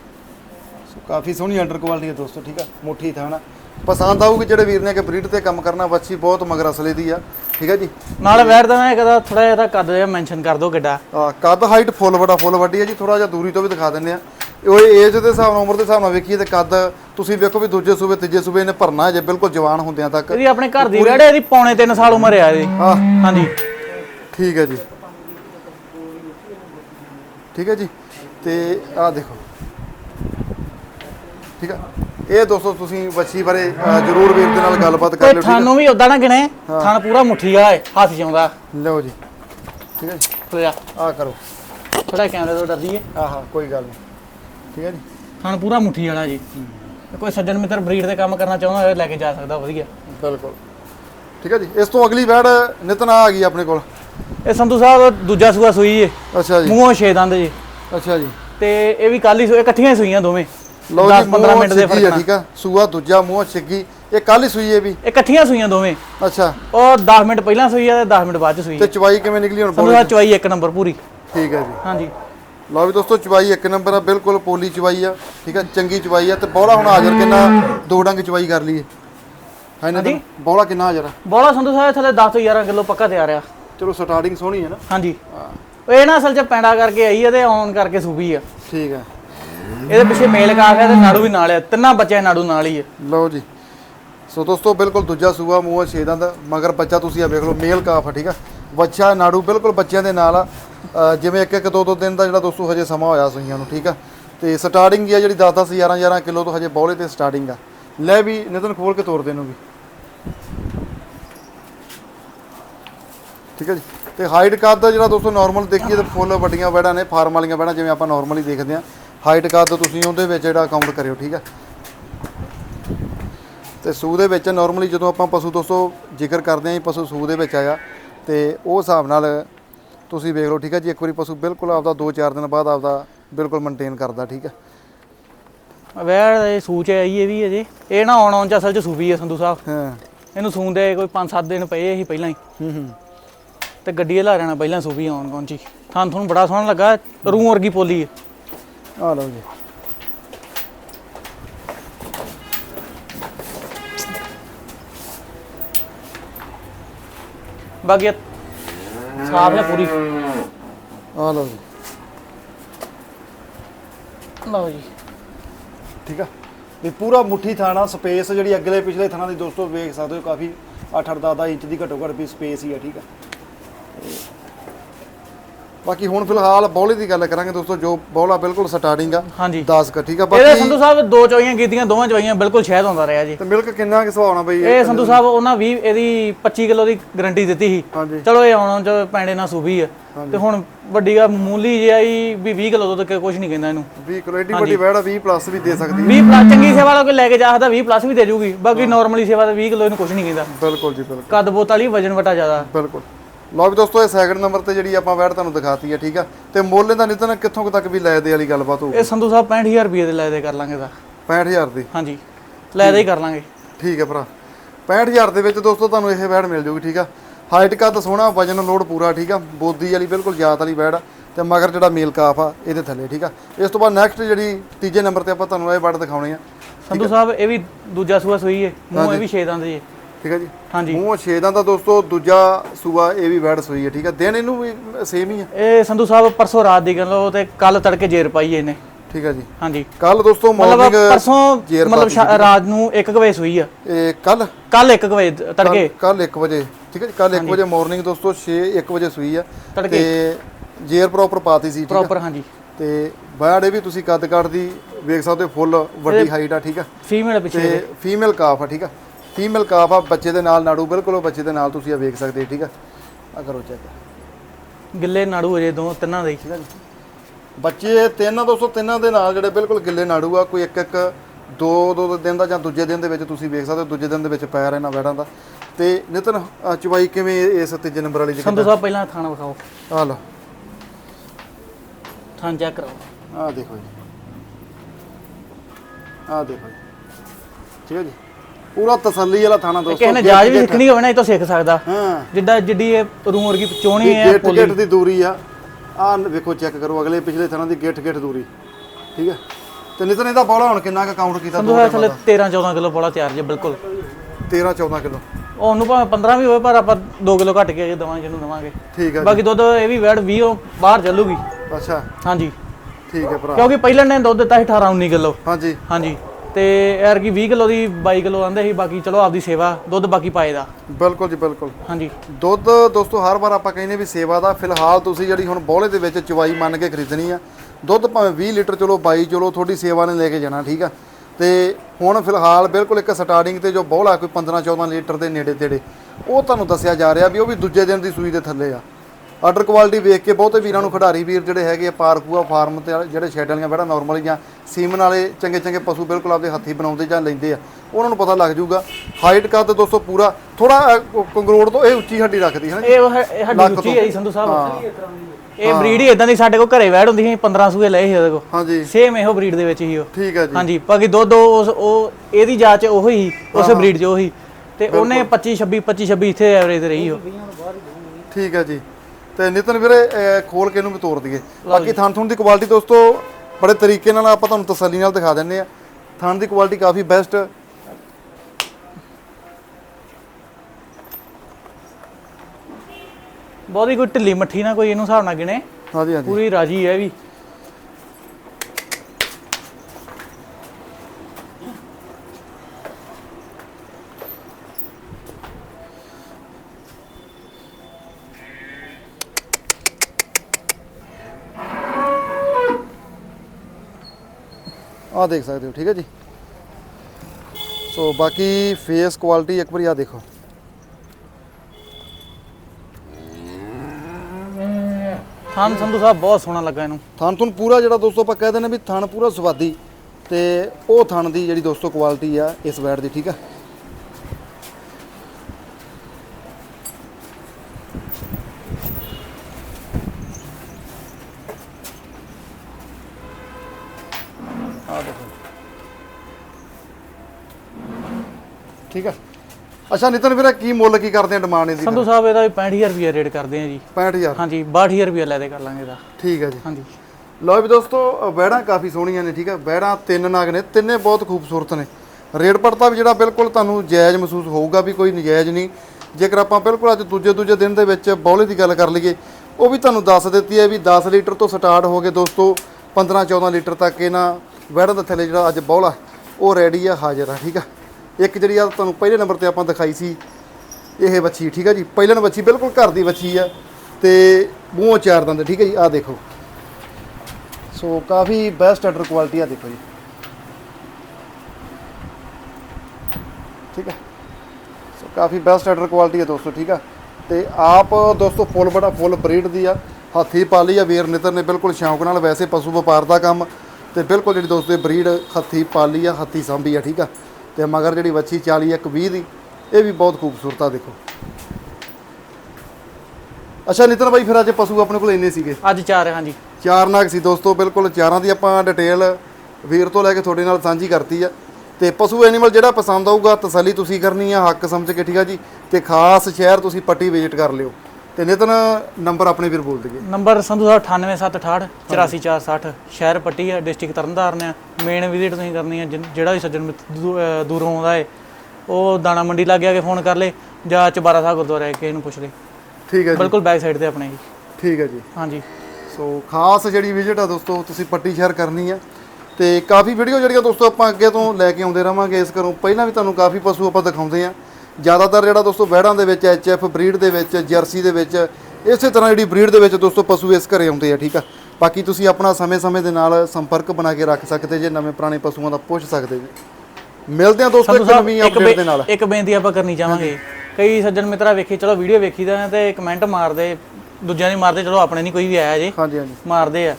ਸੋ ਕਾਫੀ ਸੋਹਣੀ ਅੰਡਰ ਕੁਆਲਿਟੀ ਹੈ ਦੋਸਤੋ ਠੀਕ ਆ? ਮੁੱਠੀ ਥਾਣਾ ਪਸੰਦ ਆਊਗੀ ਜਿਹੜੇ ਵੀਰ ਨੇ ਕਿ ਬਰੀਡ ਤੇ ਕੰਮ ਕਰਨਾ ਵੱਛੀ ਬਹੁਤ ਮਗਰ ਅਸਲੇ ਦੀ ਆ। ਠੀਕ ਹੈ ਜੀ? ਨਾਲ ਵੈਰ ਦਾ ਮੈਂ ਕਹਦਾ ਥੋੜਾ ਜਿਹਾ ਕੱਦ ਜਿਹਾ ਮੈਂਸ਼ਨ ਕਰ ਦਿਓ ਕਿੱਡਾ। ਆ ਕੱਦ ਹਾਈਟ ਫੁੱਲ ਵੱਡਾ ਫੁੱਲ ਵੱਡੀ ਹੈ ਜੀ। ਥੋੜਾ ਜਿਹਾ ਦੂਰੀ ਤੋਂ ਵੀ ਦਿਖਾ ਦਿੰਦੇ ਆ। ਉਹ ਏਜ ਦੇ ਹਿਸਾਬ ਨਾਲ ਉਮਰ ਦੇ ਹਿਸਾਬ ਨਾਲ ਵੇਖੀਏ ਤੇ ਕੱਦ ਤੁਸੀਂ ਵੇਖੋ ਵੀ ਦੂਜੇ ਸੂਬੇ ਤੀਜੇ ਸੂਬੇ ਇਹਨੇ ਭਰਨਾ ਹੈ ਜੇ ਬਿਲਕੁਲ ਜਵਾਨ ਹੁੰਦਿਆਂ ਤੱਕ। ਇਹਦੀ ਆਪਣੇ ਘਰ ਦੀ ਹੈ, ਇਹਦੀ ਪੌਣੇ 3 ਸਾਲ ਉਮਰ ਆ ਇਹਦੀ। ਹਾਂਜੀ। ਠੀਕ ਹੈ ਜੀ। ਠੀਕ ਹੈ ਜੀ। ਤੇ ਆ ਦੇਖੋ। ਠੀਕ ਆ। ਇਹ ਦੋਸਤੋ ਤੁਸੀਂ ਵੱਛੀ ਬਾਰੇ ਜ਼ਰੂਰ ਵੀਰ ਦੇ ਨਾਲ ਗੱਲਬਾਤ ਕਰ ਲਿਓ ਠੀਕ ਥਾਨੂੰ ਵੀ ਉਦਾਂ ਨਾ ਗਿਣੇ। ਥਾਨ ਪੂਰਾ ਮੁੱਠੀ ਵਾਲਾ ਹੈ ਹੱਥ ਆ ਲਓ ਜੀ। ਠੀਕ ਹੈ ਜੀ। ਆ ਕਰੋ। ਥੋੜਾ ਕੈਮਰੇ ਤੋਂ ਡਰਦੀ ਹੈ ਆਹਾ ਕੋਈ ਗੱਲ ਨਹੀਂ। ਠੀਕ ਹੈ ਜੀ? ਥਾਨ ਪੂਰਾ ਮੁੱਠੀ ਵਾਲਾ ਜੀ। ਕੋਈ ਸੱਜਣ ਮਿੱਤਰ ਬਰੀਡ ਤੇ ਕੰਮ ਕਰਨਾ ਚਾਹੁੰਦਾ ਹੋਵੇ ਲੈ ਕੇ ਜਾ ਸਕਦਾ ਵਧੀਆ। ਬਿਲਕੁਲ। ਠੀਕ ਹੈ ਜੀ ਇਸ ਤੋਂ ਅਗਲੀ ਵੈੜ ਨਿਤਨ ਆ ਗਈ ਆਪਣੇ ਕੋਲ। ਇਹ ਸੰਧੂ ਸਾਹਿਬ ਦੂਜਾ ਸੂਆ ਸੂਈ ਹੈ ਅੱਛਾ ਜੀ। ਮੂੰਹੋਂ ਛੇ ਦੰਦ ਜੀ। ਅੱਛਾ ਜੀ। ਤੇ ਇਹ ਵੀ ਕੱਲ ਹੀ ਸੂਏ ਇਕੱਠੀਆਂ ਹੀ ਸੂਈਆਂ ਦੋਵੇਂ। ਲਓ ਜੀ 10 15 ਮੂੰਹ ਮਿੰਟ ਦੇ ਫ਼ਰਕ ਨਾਲ। ਠੀਕ ਆ। ਸੂਆ ਦੂਜਾ ਮੂੰਹ ਛਿੱਗੀ ਇਹ ਕੱਲ ਹੀ ਸੂਈ ਵੀ। ਇਕੱਠੀਆਂ ਸੂਈਆਂ ਦੋਵੇਂ। ਅੱਛਾ। ਉਹ 10 ਮਿੰਟ ਪਹਿਲਾਂ ਸੂਈ ਆ ਤੇ 10 ਮਿੰਟ ਬਾਅਦ ਚ ਸੂਈ ਤੇ। ਚਵਾਈ ਕਿਵੇਂ ਨਿਕਲੀ ਹੁਣ? ਸੰਧੂ ਸਾਹਿਬ ਚਵਾਈ ਇੱਕ ਨੰਬਰ ਪੂਰੀ। ਠੀਕ ਹੈ ਜੀ। ਹਾਂਜੀ। ਲਓ ਵੀ ਦੋਸਤੋ ਚਵਾਈ ਇੱਕ ਨੰਬਰ ਆ ਬਿਲਕੁਲ ਪੋਲੀ ਚਵਾਈ ਆ ਠੀਕ ਆ ਚੰਗੀ ਚਵਾਈ ਆ ਤੇ ਬੋਲਾ ਹੁਣ ਹਾਜ਼ਰ ਕਿੰਨਾ ਦੋ ਡੰਗ ਚਵਾਈ ਕਰ ਲਈਏ। ਹੈ ਨਾ ਹਾਂਜੀ। ਬੋਲਾ ਕਿੰਨਾ ਹਾਜ਼ਰ ਆ ਬੋਲਾ ਸੰਧੂ ਸਾਹਿਬ ਥੱਲੇ 10 ਤੋਂ 11 ਕਿਲੋ ਪੱਕਾ ਤਿਆਰ ਆ। ਚਲੋ ਸਟਾਰਟਿੰਗ ਸੋਹਣੀ ਹੈ ਨਾ। ਹਾਂਜੀ। ਇਹ ਨਾ ਅਸਲ ਚ ਪੈਂਡਾ ਕਰਕੇ ਆਈ ਆ ਤੇ ਆਨ ਕਰਕੇ ਸੂਬੀ ਆ। ਠੀਕ ਹੈ ਇਹਦੇ ਪਿੱਛੇ ਮੇਲ ਕਾਫ ਹੈ ਤੇ ਨਾੜੂ ਵੀ ਨਾਲ ਆ ਤਿੰਨਾਂ ਬੱਚੇ ਨਾੜੂ ਨਾਲ ਹੀ ਆ। ਲਓ ਜੀ। ਸੋ ਦੋਸਤੋ ਬਿਲਕੁਲ ਦੂਜਾ ਸੂਆ ਮੂੰਹ ਛੇ ਦੰਦ ਮਗਰ ਬੱਚਾ ਤੁਸੀਂ ਆ ਵੇਖ ਲਓ ਮੇਲ ਕਾਫ ਆ ਠੀਕ ਆ। ਬੱਚਾ ਨਾੜੂ ਬਿਲਕੁਲ ਬੱਚਿਆਂ ਦੇ ਨਾਲ ਆ। ਜਿਵੇਂ ਇੱਕ ਇੱਕ ਦੋ ਦੋ ਦਿਨ ਦਾ ਜਿਹੜਾ ਦੋਸਤੋ ਹਜੇ ਸਮਾਂ ਹੋਇਆ ਸੂਈਆਂ ਨੂੰ, ਠੀਕ ਆ? ਤੇ ਸਟਾਰਟਿੰਗ ਹੀ ਆ ਜਿਹੜੀ 10 10 11 11 ਕਿਲੋ ਤੋਂ ਹਜੇ ਬੌਲੇ ਤੇ ਸਟਾਰਟਿੰਗ ਆ। ਲੈ ਵੀ ਨਿਤਨ ਖੋਲ ਕੇ ਤੋਰ ਦੇ ਵੀ ਠੀਕ ਹੈ ਜੀ? ਤੇ ਹਾਈਟ ਕੱਦ ਦਾ ਜਿਹੜਾ ਦੋਸਤੋ ਨਾਰਮਲ ਦੇਖੀਏ ਤਾਂ ਫੁੱਲ ਵੱਡੀਆਂ ਵੈੜਾਂ ਨੇ ਫਾਰਮ ਵਾਲੀਆਂ ਵੈੜਾਂ ਜਿਵੇਂ ਆਪਾਂ ਨਾਰਮਲੀ ਦੇਖਦੇ ਆ। ਹਾਈਟ ਕੱਦ ਤੁਸੀਂ ਉਹਦੇ ਵਿੱਚ ਜਿਹੜਾ ਕਾਊਂਟ ਕਰਿਓ, ਠੀਕ ਆ? ਤੇ ਸੂ ਦੇ ਵਿੱਚ ਨਾਰਮਲੀ ਜਦੋਂ ਆਪਾਂ ਪਸ਼ੂ ਦੋਸਤੋ ਜ਼ਿਕਰ ਕਰਦੇ ਆਂ ਜੀ, ਪਸ਼ੂ ਸੂ ਦੇ ਵਿੱਚ ਆਇਆ। ਤੇ ਉਹ ਹਿਸਾਬ ਨਾਲ ਤੁਸੀਂ ਵੇਖ ਲਓ ਠੀਕ ਹੈ ਜੀ? ਇੱਕ ਵਾਰੀ ਪਸ਼ੂ ਬਿਲਕੁਲ ਆਪਦਾ 2-4 ਦਿਨ ਬਾਅਦ ਆਪਦਾ ਬਿਲਕੁਲ ਮੇਨਟੇਨ ਕਰਦਾ ਠੀਕ ਹੈ? ਵੈੜ ਇਹ ਸੂਚ ਆਈ ਇਹ ਵੀ ਅਜੇ ਇਹ ਨਾ ਆਉਣ ਆਉਣ ਚ ਅਸਲ ਚ ਸੂਬੀ ਆ ਸੰਧੂ ਸਾਹਿਬ। ਹਾਂ। ਇਹਨੂੰ ਸੂੰਦੇ ਕੋਈ 5-7 ਦਿਨ ਪਏ ਸੀ ਪਹਿਲਾਂ ਹੀ। ਹੂੰ ਹੂੰ। ਤੇ ਗੱਡੀ ਹਿਲਾ ਰਹਿਣਾ ਪਹਿਲਾਂ ਸੂਬੀ ਆਉਣ ਪਹੁੰਚੀ ਥਾਂ ਤੁਹਾਨੂੰ ਬੜਾ ਸੋਹਣਾ ਲੱਗਾ ਰੂਹ ਵਰਗੀ ਪੋਲੀ ਹੈ। ਆ ਲਓ ਜੀ। ਬਾਕੀ ਇਹ ਸਾਫ਼ ਹੈ ਪੂਰੀ। ਆ ਲਓ ਜੀ। ਲਓ ਜੀ। ਠੀਕ ਆ। ਵੀ ਪੂਰਾ ਮੁੱਠੀ ਥਾਣਾ ਸਪੇਸ ਜਿਹੜੀ ਅਗਲੇ ਪਿਛਲੇ ਥਾਣਾ ਦੀ ਦੋਸਤੋ ਵੇਖ ਸਕਦੇ ਹੋ ਕਾਫੀ 8-8 10 ਇੰਚ ਦੀ ਘੱਟੋ ਘੱਟ ਵੀ ਸਪੇਸ ਹੀ ਆ ਠੀਕ ਆ। ਬਾਕੀ ਹੁਣ ਫਿਲਹਾਲ ਬੌਲੇ ਦੀ ਗੱਲ ਕਰਾਂਗੇ ਦੋਸਤੋ ਜੋ ਬੌਲਾ ਬਿਲਕੁਲ ਸਟਾਰਟਿੰਗ ਆ ਹਾਂਜੀ। 10 ਕ ਠੀਕ ਆ? ਇਹਦੇ ਬਾਕੀ ਸੰਧੂ ਸਾਹਿਬ ਦੋ ਚੋਈਆਂ ਕੀਤੀਆਂ ਦੋਵਾਂ ਚੋਈਆਂ ਬਿਲਕੁਲ ਸ਼ਹਿਦ ਹੁੰਦਾ ਰਿਹਾ ਜੀ। ਤੇ ਮਿਲਕ ਕਿੰਨਾ ਕਿ ਸੁਭਾਵਨਾ ਬਈ ਇਹ ਸੰਧੂ ਸਾਹਿਬ ਉਹਨਾਂ 20 ਇਹਦੀ 25 ਕਿਲੋ ਦੀ ਗਾਰੰਟੀ ਦਿੱਤੀ ਸੀ। ਚਲੋ ਇਹ ਆਉਣ ਚ ਪੈਂਡੇ ਨਾਲ ਸੂਬੀ ਆ। ਤੇ ਹੁਣ ਵੱਡੀ ਆ ਮੂਲੀ ਜਿਹੀ ਵੀ 20 ਕਿਲੋ ਤੋਂ ਕੁਝ ਨਹੀਂ ਕਹਿੰਦਾ ਇਹਨੂੰ। 20 ਕਿਲੋ ਏਡੀ ਵੱਡੀ ਵੈੜ ਆ 20 ਪਲੱਸ ਵੀ ਦੇ ਸਕਦੀ 20 ਪਲੱਸ ਚੰਗੀ ਸੇਵਾ ਵਾਲਾ ਕੋਈ ਲੈ ਕੇ ਜਾ ਸਕਦਾ 20 ਪਲੱਸ ਵੀ ਦੇ ਜੂਗੀ। ਬਾਕੀ ਨਾਰਮਲੀ ਸੇਵਾ ਦਾ 20 ਕਿਲੋ ਇਹਨੂੰ ਕੁਝ ਨਹੀਂ ਕਹਿੰਦਾ। ਬਿਲਕੁਲ ਜੀ ਬਿਲਕੁਲ। ਕੱਦ ਬੋਤ ਵਾਲੀ ਵਜਨ ਵਟਾ ਜ਼ਿਆਦਾ। ਬਿਲਕੁਲ। ਲਓ ਵੀ ਦੋਸਤੋ ਇਹ ਸੈਕਿੰਡ ਨੰਬਰ ਤੇ ਜਿਹੜੀ ਆਪਾਂ ਵੈੜ ਤੁਹਾਨੂੰ ਦਿਖਾਤੀ ਹੈ ਠੀਕ ਆ? ਤੇ ਮੁੱਲ ਇਹਦਾ ਨਿਤਨ ਕਿੱਥੋਂ ਕੁ ਤੱਕ ਵੀ ਲੈ ਦੇ ਵਾਲੀ ਗੱਲਬਾਤ ਹੋਊ ਇਹ ਸੰਧੂ ਸਾਹਿਬ 65000 ਰੁਪਏ ਦੇ ਲੈ ਦੇ ਕਰ ਲਾਂਗੇ ਦਾ 65000 ਦੀ? ਹਾਂਜੀ। ਲੈ ਦੇ ਹੀ ਕਰ ਲਾਂਗੇ। ਠੀਕ ਹੈ ਭਰਾ। 65000 ਦੇ ਵਿੱਚ ਦੋਸਤੋ ਤੁਹਾਨੂੰ ਇਹ ਵੈੜ ਮਿਲ ਜੂਗੀ ਠੀਕ ਆ? ਹਾਈਟ ਕੱਦ ਸੋਹਣਾ ਵਜਨ ਲੋਡ ਪੂਰਾ ਠੀਕ ਆ? ਬੋਦੀ ਵਾਲੀ ਬਿਲਕੁਲ ਜਾਤ ਵਾਲੀ ਵੈੜ ਆ ਤੇ ਮਗਰ ਜਿਹੜਾ ਮੇਲ ਕਾਫ ਆ ਇਹਦੇ ਥੱਲੇ ਠੀਕ ਆ? ਇਸ ਤੋਂ ਬਾਅਦ ਨੈਕਸਟ ਜਿਹੜੀ ਤੀਜੇ ਨੰਬਰ ਤੇ ਆਪਾਂ ਤੁਹਾਨੂੰ ਇਹ ਵੈੜ ਦਿਖਾਉਣੀ ਆ ਸੰਧੂ ਸਾਹਿਬ ਇਹ ਵੀ ਦੂਜਾ ਸੂਆ ਸੂਈ ਹੈ ਮੂੰਹ ਇਹ ਵੀ ਛੇ ਦੰਦ ਜੀ। ਠੀਕ ਆ ਜੀ? ਹਾਂਜੀ। ਮੂੰਹ ਛੇਦਾਂ ਦਾ ਦੋਸਤੋ ਦੂਜਾ ਸੂਆ ਇਹ ਵੀ ਵੈੜ ਸੂਈ ਹੈ ਠੀਕ ਆ? ਦਿਨ ਇਹਨੂੰ ਵੀ ਸੇਮ ਹੀ ਆ? ਇਹ ਸੰਧੂ ਸਾਹਿਬ ਪਰਸੋਂ ਰਾਤ ਦੀ ਗੱਲ ਉਹ ਤੇ ਕੱਲ ਤੜਕੇ ਜੇਰ ਪਾਈ ਇਹਨੇ। ਠੀਕ ਆ ਜੀ। ਹਾਂਜੀ। ਕੱਲ ਦੋਸਤੋ ਮਤਲਬ ਮਾਰਨਿੰਗ ਪਰਸੋਂ ਮਤਲਬ ਰਾਤ ਨੂੰ 1 ਵਜੇ ਸੂਈ ਆ। ਇਹ ਕੱਲ ਕੱਲ 1 ਵਜੇ ਤੜਕੇ। ਕੱਲ 1 ਵਜੇ ਠੀਕ ਹੈ ਜੀ? ਕੱਲ 1 ਵਜੇ ਮਾਰਨਿੰਗ ਦੋਸਤੋ 6 1 ਵਜੇ ਸੂਈ ਆ। ਤੜਕੇ। ਤੇ ਜੇਰ ਪ੍ਰੋਪਰ ਪਾਤੀ ਸੀ ਠੀਕ ਪ੍ਰੋਪਰ ਹਾਂਜੀ। ਤੇ ਬਾੜੇ ਵੀ ਤੁਸੀਂ ਕੱਦ ਦੀ ਵੇਖ ਸਕਦੇ ਹੋ ਫੁੱਲ ਵੱਡੀ ਹਾਈਟ ਆ ਠੀਕ ਆ? ਫੀਮੇਲ ਪਿੱਛੇ ਤੇ ਫੀਮੇਲ ਕਾਫ ਆ ਠੀਕ ਆ? ਫੀਮੇਲ ਕਾਫ ਆ ਬੱਚੇ ਦੇ ਨਾਲ ਨਾੜੂ ਬਿਲਕੁਲ ਉਹ ਬੱਚੇ ਦੇ ਨਾਲ ਤੁਸੀਂ ਆ ਵੇਖ ਸਕਦੇ ਹੋ, ਠੀਕ ਆ? ਆ ਕਰੋ ਚੈੱਕ ਗਿੱਲੇ ਨਾੜੂ ਅਜੇ ਦੋ ਤਿੰਨਾਂ ਦੇ। ਠੀਕ ਆ ਬੱਚੇ ਤਿੰਨ ਦੋਸਤੋ ਤਿੰਨਾਂ ਦੇ ਨਾਲ ਜਿਹੜੇ ਬਿਲਕੁਲ ਗਿੱਲੇ ਨਾੜੂ ਆ ਕੋਈ ਇੱਕ ਇੱਕ ਦੋ ਦੋ ਦਿਨ ਦਾ ਜਾਂ ਦੂਜੇ ਦਿਨ ਦੇ ਵਿੱਚ ਤੁਸੀਂ ਵੇਖ ਸਕਦੇ ਹੋ ਦੂਜੇ ਦਿਨ ਦੇ ਵਿੱਚ ਪੈਰ ਇਹਨਾਂ ਵੈੜਾਂ ਦਾ। ਤੇ ਨਿਤਨ ਚਵਾਈ ਕਿਵੇਂ ਇਸ ਤੀਜੇ ਨੰਬਰ ਵਾਲੀ ਜੀ ਸੰਧੂ ਸਾਹਿਬ ਪਹਿਲਾਂ ਥਾਣਾ ਵਿਖਾਓ। ਆ ਲਓ। ਥਾਂ ਚੈੱਕ ਕਰਾਓ। ਆ ਦੇਖੋ ਜੀ। ਆ ਦੇਖੋ ਜੀ। ਠੀਕ ਹੈ ਜੀ। ਪੂਰਾ ਤਸੱਲੀ ਵਾਲਾ ਥਾਣਾ ਦੋਸਤੋ ਕਿਸੇ ਨੇ ਜਾਜ ਵੀ ਸਿੱਖਣੀ ਹੋਵੇ ਨਾ ਇਹ ਤੋਂ ਸਿੱਖ ਸਕਦਾ। ਹਾਂ। ਜਿੱਦਾਂ ਜਿੱਡੀ ਇਹ ਰੂਮ ਵਰਗੀ ਚੋਣੀ ਹੈ ਗੇਟ ਗੇਟ ਦੀ ਦੂਰੀ ਆ। ਆ ਵੇਖੋ ਚੈੱਕ ਕਰੋ ਅਗਲੇ ਪਿਛਲੇ ਥਾਣਾ ਦੀ ਗੇਟ ਗੇਟ ਦੂਰੀ। ਠੀਕ ਹੈ? ਤੇ ਨਿਤਨ ਇਹਦਾ ਬੋਲਾ ਹੁਣ ਕਿੰਨਾ ਕੁ ਕਾਊਂਟ ਕੀਤਾ? ਸਾਹਿਬ ਥੱਲੇ 13 14 ਕਿਲੋ ਬੋਲਾ ਤਿਆਰ ਜੇ ਬਿਲਕੁਲ। 13 14 ਕਿਲੋ। ਉਹਨੂੰ ਭਾਵੇਂ 15 ਵੀ ਹੋਵੇ ਪਰ ਆਪਾਂ 2 ਕਿਲੋ ਘੱਟ ਕੇ ਦਵਾਂਗੇ ਜਿਹਨੂੰ ਦਵਾਂਗੇ। ਠੀਕ ਹੈ ਬਾਕੀ ਦੁੱਧ ਇਹ ਵੀ ਵੈੜ 20 ਉਹ ਬਾਹਰ ਚੱਲੂਗੀ। ਅੱਛਾ। ਹਾਂਜੀ। ਠੀਕ ਹੈ ਭਰਾ। ਕਿਉਂਕਿ ਪਹਿਲਾਂ ਨੇ ਦੁੱਧ ਦਿੱਤਾ ਸੀ 18 19 ਕਿਲੋ। ਹਾਂਜੀ। ਹਾਂਜੀ। ਤੇ ਯਾਰ ਕੀ 20 ਕਿਲੋ ਦੀ 22 ਕਿਲੋ ਆਂਦੇ ਸੀ ਬਾਕੀ ਚਲੋ ਆਪਦੀ ਸੇਵਾ ਦੁੱਧ ਬਾਕੀ ਪਾਏ ਦਾ। ਬਿਲਕੁਲ ਜੀ ਬਿਲਕੁਲ। ਹਾਂਜੀ। ਦੁੱਧ ਦੋਸਤੋ ਹਰ ਵਾਰ ਆਪਾਂ ਕਹਿੰਦੇ ਵੀ ਸੇਵਾ ਦਾ ਫਿਲਹਾਲ ਤੁਸੀਂ ਜਿਹੜੀ ਹੁਣ ਬੋਲੇ ਦੇ ਵਿੱਚ ਚਵਾਈ ਮੰਨ ਕੇ ਖਰੀਦਣੀ ਆ ਦੁੱਧ ਭਾਵੇਂ 20 ਲੀਟਰ ਚਲੋ 22 ਚਲੋ ਤੁਹਾਡੀ ਸੇਵਾ ਨੇ ਲੈ ਕੇ ਜਾਣਾ ਠੀਕ ਆ। ਤੇ ਹੁਣ ਫਿਲਹਾਲ ਬਿਲਕੁਲ ਇੱਕ ਸਟਾਰਟਿੰਗ ਤੇ ਜੋ ਬੋਲਾ ਕੋਈ 15 14 ਲੀਟਰ ਦੇ ਨੇੜੇ ਤੇੜੇ ਉਹ ਤੁਹਾਨੂੰ ਦੱਸਿਆ ਜਾ ਰਿਹਾ ਵੀ ਉਹ ਵੀ ਦੂਜੇ ਦਿਨ ਦੀ ਸੂਈ ਦੇ ਥੱਲੇ ਆ। ਆਰਡਰ ਕੁਆਲਿਟੀ ਵੇਖ ਕੇ ਬਹੁਤੇ ਵੀਰਾਂ ਨੂੰ ਖਿਡਾਰੀ ਵੀਰ ਜਿਹੜੇ ਹੈਗੇ ਆ ਪਾਰਕੂਆ ਫਾਰਮ ਤੇ ਜਿਹੜੇ ਸ਼ੈਡ ਵਾਲੀਆਂ ਬੜਾ ਨਾਰਮਲ ਜਾਂ ਸੀਮਨ ਵਾਲੇ ਚੰਗੇ ਚੰਗੇ ਪਸ਼ੂ ਬਿਲਕੁਲ ਆਪਦੇ ਹੱਥੀ ਬਣਾਉਂਦੇ ਜਾਂ ਲੈਂਦੇ ਆ। ਉਹਨਾਂ ਨੂੰ ਪਤਾ ਲੱਗ ਜਾਊਗਾ। ਹਾਈਟ ਕੱਦ ਦੋਸਤੋ ਪੂਰਾ ਥੋੜਾ ਕੰਗਰੋੜ ਤੋਂ ਇਹ ਉੱਚੀ ਹੱਡੀ ਰੱਖਦੀ ਹੈ। ਇਹ ਲੱਕ ਉੱਚੀ। ਹੈ ਜੀ ਸੰਧੂ ਸਾਹਿਬ। ਇਹ ਬਰੀਡ ਹੀ ਇਦਾਂ ਦੀ ਸਾਡੇ ਕੋਲ ਘਰੇ ਵੈੜ ਹੁੰਦੀ ਸੀ 15 ਸੂਏ ਲਏ ਸੀ ਉਹਦੇ ਕੋਲ। ਹਾਂਜੀ ਸੇਮ ਇਹੋ ਬਰੀਡ ਦੇ ਵਿੱਚ ਹੀ ਉਹ। ਠੀਕ ਹੈ ਜੀ। ਹਾਂਜੀ ਬਾਕੀ ਦੁੱਧ ਉਹ ਉਹ ਇਹਦੀ ਜਾਂਚ ਉਹੀ ਉਸੇ ਬਰੀਡ 'ਚ ਉਹੀ। ਤੇ ਉਹਨੇ 25 26 25 26 ਇੱਥੇ ਐਵਰੇਜ ਰਹੀ ਉਹ। ਠੀਕ ਹੈ ਜੀ। ਤੇ ਨਿਤਨ ਵੀਰੇ ਖੋਲ ਕੇ ਇਹਨੂੰ ਵੀ ਤੋੜ ਦਈਏ। ਬਾਕੀ ਥਣ ਥੁਣ ਦੀ ਕੁਆਲਿਟੀ ਦੋਸਤੋ ਬੜੇ ਤਰੀਕੇ ਨਾਲ ਆਪਾਂ ਤੁਹਾਨੂੰ ਤਸੱਲੀ ਨਾਲ ਦਿਖਾ ਦਿੰਨੇ ਆ। ਥਣ ਦੀ ਕੁਆਲਿਟੀ ਕਾਫੀ ਬੈਸਟ ਬਹੁਤੀ ਕੋਈ ਢਿੱਲੀ ਮੱਠੀ ਨਾ ਕੋਈ ਇਹਨੂੰ ਹਿਸਾਬ ਨਾਲ ਗਿਣੇ। ਹਾਂਜੀ ਹਾਂਜੀ। ਪੂਰੀ ਰਾਜੀ ਹੈ ਵੀ। ਆਹ ਦੇਖ ਸਕਦੇ ਹੋ ਠੀਕ ਹੈ ਜੀ। ਸੋ ਬਾਕੀ ਫੇਸ ਕੁਆਲਿਟੀ ਇੱਕ ਵਾਰੀ ਆ ਦੇਖੋ। ਥਾਨ ਸੰਧੂ ਸਾਹਿਬ ਬਹੁਤ ਸੋਹਣਾ ਲੱਗਾ ਇਹਨੂੰ। ਥਣ ਥੁਣ ਪੂਰਾ ਜਿਹੜਾ ਦੋਸਤੋ ਆਪਾਂ ਕਹਿ ਦਿੰਦੇ ਵੀ ਥਣ ਪੂਰਾ ਸਵਾਦੀ ਤੇ ਉਹ ਥਣ ਦੀ ਜਿਹੜੀ ਦੋਸਤੋ ਕੁਆਲਿਟੀ ਆ ਇਸ ਵੈਟ ਦੀ ਠੀਕ ਆ। ਆ ਦੇਖੋ। ਠੀਕ ਆ। ਅੱਛਾ ਨਿਤਨ ਵੀਰੇ ਕੀ ਮੁੱਲ ਕੀ ਕਰਦੇ ਆ ਡਿਮਾਂਡ ਇਹਦੀ ਸੰਧੂ ਸਾਹਿਬ ਇਹਦਾ ਵੀ 65000 ਰੁਪਏ ਰੇਟ ਕਰਦੇ ਆ ਜੀ। 65000 ਹਾਂਜੀ 62000 ਰੁਪਏ ਲੈ ਦੇ ਕਰ ਲਾਂਗੇ ਇਹਦਾ। ਠੀਕ ਹੈ ਜੀ। ਹਾਂਜੀ। ਲਓ ਵੀ ਦੋਸਤੋ ਬੈੜਾਂ ਕਾਫੀ ਸੋਹਣੀਆਂ ਨੇ ਠੀਕ ਹੈ ਬੈੜਾਂ ਤਿੰਨ ਨਾਗ ਨੇ ਤਿੰਨੇ ਬਹੁਤ ਖੂਬਸੂਰਤ ਨੇ। ਰੇਟ ਪੜਤਾ ਵੀ ਜਿਹੜਾ ਬਿਲਕੁਲ ਤੁਹਾਨੂੰ ਜਾਇਜ਼ ਮਹਿਸੂਸ ਹੋਊਗਾ ਵੀ ਕੋਈ ਨਜਾਇਜ਼ ਨਹੀਂ। ਜੇਕਰ ਆਪਾਂ ਬਿਲਕੁਲ ਅੱਜ ਦੂਜੇ ਦੂਜੇ ਦਿਨ ਦੇ ਵਿੱਚ ਬੌਲੇ ਦੀ ਗੱਲ ਕਰ ਲਈਏ ਉਹ ਵੀ ਤੁਹਾਨੂੰ ਦੱਸ ਦਿੱਤੀ ਹੈ ਵੀ 10 ਲੀਟਰ ਤੋਂ ਸਟਾਰਟ ਹੋ ਕੇ ਦੋਸਤੋ 15 14 ਲੀਟਰ ਤੱਕ ਇਹਨਾਂ ਬੈੜਾਂ ਦਾ ਥੱਲੇ ਜਿਹੜਾ ਅੱਜ ਬੌਲਾ, ਉਹ ਰੈਡੀ ਆ, ਹਾਜ਼ਰ ਆ, ਠੀਕ ਆ? ਇੱਕ ਜਿਹੜੀ ਆ ਤੁਹਾਨੂੰ ਪਹਿਲੇ ਨੰਬਰ ਤੇ ਆਪਾਂ ਦਿਖਾਈ ਸੀ, ਇਹ ਵੱਛੀ, ਠੀਕ ਆ ਜੀ? ਪਹਿਲਣ ਵੱਛੀ ਬਿਲਕੁਲ ਘਰ ਦੀ ਵੱਛੀ ਆ ਤੇ ਮੂੰਹੋਂ ਚਾਰ ਦੰਦ, ਠੀਕ ਹੈ ਜੀ? ਆ ਦੇਖੋ। ਸੋ ਕਾਫੀ ਬੈਸਟ ਆਰਡਰ ਕੁਆਲਿਟੀ ਆ, ਦੇਖੋ ਜੀ। ਠੀਕ ਆ? ਸੋ ਕਾਫੀ ਬੈਸਟ ਆਰਡਰ ਕੁਆਲਿਟੀ ਆ ਦੋਸਤੋ, ਠੀਕ ਆ? ਤੇ ਆਪ ਦੋਸਤੋ, ਫੁੱਲ ਬੜਾ ਫੁੱਲ ਬਰੀਡ ਦੀ ਆ। ਹੱਥੀ ਪਾਲੀ ਆ, ਵੀਰ ਨਿਤਰ ਨੇ ਬਿਲਕੁਲ ਸ਼ੌਂਕ ਨਾਲ ਵੈਸੇ ਪਸ਼ੂ ਵਪਾਰ ਦਾ ਕੰਮ। ਤੇ ਬਿਲਕੁਲ ਜਿਹੜੀ ਦੋਸਤੋ ਬਰੀਡ ਹੱਥੀ ਪਾਲੀ ਆ ਹੱਥੀ ਸਾਂਭੀ ਆ ਠੀਕ ਆ। ਤੇ ਮਗਰ ਜਿਹੜੀ ਵੱਛੀ 40 ਇੱਕ 20 ਦੀ ਇਹ ਵੀ ਬਹੁਤ ਖੂਬਸੂਰਤ ਆ ਦੇਖੋ। ਅੱਛਾ ਨਿਤਨ ਬਾਈ ਫਿਰ ਅੱਜ ਪਸ਼ੂ ਆਪਣੇ ਕੋਲ ਇੰਨੇ ਸੀਗੇ? ਅੱਜ ਚਾਰ ਹਾਂਜੀ। ਚਾਰ ਨਾਗ ਸੀ ਦੋਸਤੋ ਬਿਲਕੁਲ ਚਾਰਾਂ ਦੀ ਆਪਾਂ ਡਿਟੇਲ ਵੀਰ ਤੋਂ ਲੈ ਕੇ ਤੁਹਾਡੇ ਨਾਲ ਸਾਂਝੀ ਕਰਤੀ ਆ। ਤੇ ਪਸ਼ੂ ਐਨੀਮਲ ਜਿਹੜਾ ਪਸੰਦ ਆਊਗਾ ਤਸੱਲੀ ਤੁਸੀਂ ਕਰਨੀ ਆ ਹੱਕ ਸਮਝ ਕੇ ਠੀਕ ਆ ਜੀ। ਤੇ ਖਾਸ ਸ਼ਹਿਰ ਤੁਸੀਂ ਪੱਟੀ ਵਿਜ਼ਿਟ ਕਰ ਲਿਓ। ਤੇ ਨਿਤਨ ਨੰਬਰ ਆਪਣੇ ਵੀਰ ਬੋਲ ਦਈਏ। ਨੰਬਰ ਸੰਧੂ ਸਾਹਿਬ 98768 84760 ਸ਼ਹਿਰ ਪੱਟੀ ਹੈ ਡਿਸਟ੍ਰਿਕਟ ਤਰਨਤਾਰਨ ਹੈ। ਮੇਨ ਵਿਜ਼ਿਟ ਤੁਸੀਂ ਕਰਨੀ ਹੈ ਜਿਨ- ਜਿਹੜਾ ਵੀ ਸੱਜਣ ਮਿੱਤ ਦੂ- ਅਹ ਦੂਰੋਂ ਆਉਂਦਾ ਹੈ ਉਹ ਦਾਣਾ ਮੰਡੀ ਲੱਗ ਗਿਆ ਕੇ ਫੋਨ ਕਰ ਲੇ ਜਾਂ ਚਬਾਰਾ ਸਾਹਿਬ ਗੁਰਦੁਆਰਾ ਹੈ ਕਿ ਇਹਨੂੰ ਪੁੱਛ ਲੇ। ਠੀਕ ਹੈ ਜੀ। ਬਿਲਕੁਲ ਬੈਕ ਸਾਈਡ ਤੇ ਆਪਣੇ ਜੀ। ਠੀਕ ਹੈ ਜੀ। ਹਾਂਜੀ। ਸੋ ਖਾਸ ਜਿਹੜੀ ਵਿਜ਼ਿਟ ਆ ਦੋਸਤੋ ਤੁਸੀਂ ਪੱਟੀ ਸ਼ੇਅਰ ਕਰਨੀ ਆ ਤੇ ਕਾਫੀ ਵੀਡੀਓ ਜਿਹੜੀਆਂ ਦੋਸਤੋ ਆਪਾਂ ਅੱਗੇ ਤੋਂ ਲੈ ਕੇ ਆਉਂਦੇ ਰਵਾਂਗੇ ਇਸ ਘਰੋਂ ਪਹਿਲਾਂ ਵੀ ਤੁਹਾਨੂੰ ਕਾਫੀ ਪਸ਼ੂ ਆਪਾਂ ਦਿਖਾਉਂਦੇ ਆ ਜ਼ਿਆਦਾਤਰ ਜਿਹੜਾ ਦੋਸਤੋ ਵਹਿੜਾਂ ਦੇ ਵਿੱਚ ਐਚਐਫ ਬਰੀਡ ਦੇ ਵਿੱਚ ਜਰਸੀ ਦੇ ਵਿੱਚ ਇਸੇ ਤਰ੍ਹਾਂ ਜਿਹੜੀ ਬਰੀਡ ਦੇ ਵਿੱਚ ਦੋਸਤੋ ਪਸ਼ੂ ਇਸ ਘਰੇ ਆਉਂਦੇ ਆ ਠੀਕ ਆ? ਬਾਕੀ ਤੁਸੀਂ ਆਪਣਾ ਸਮੇਂ-ਸਮੇਂ ਦੇ ਨਾਲ ਸੰਪਰਕ ਬਣਾ ਕੇ ਰੱਖ ਸਕਦੇ ਜੇ ਨਵੇਂ ਪੁਰਾਣੇ ਪਸ਼ੂਆਂ ਦਾ ਪੁੱਛ ਸਕਦੇ ਜੀ। ਮਿਲਦੇ ਆ ਦੋਸਤੋ ਇੱਕ ਨਵੀਂ ਅਪਡੇਟ ਦੇ ਨਾਲ। ਇੱਕ ਬੇਨਤੀ ਆਪਾਂ ਕਰਨੀ ਚਾਹਾਂਗੇ। ਕਈ ਸੱਜਣ ਮਿੱਤਰਾ ਵੇਖੀ ਚਲੋ ਵੀਡੀਓ ਵੇਖੀਦਾ ਤੇ ਕਮੈਂਟ ਮਾਰਦੇ ਦੂਜਿਆਂ ਨਹੀਂ ਮਾਰਦੇ ਚਲੋ ਆਪਣੇ ਨਹੀਂ ਕੋਈ ਵੀ ਆਇਆ ਜੇ ਹਾਂਜੀ ਹਾਂਜੀ। ਮਾਰਦੇ ਆ।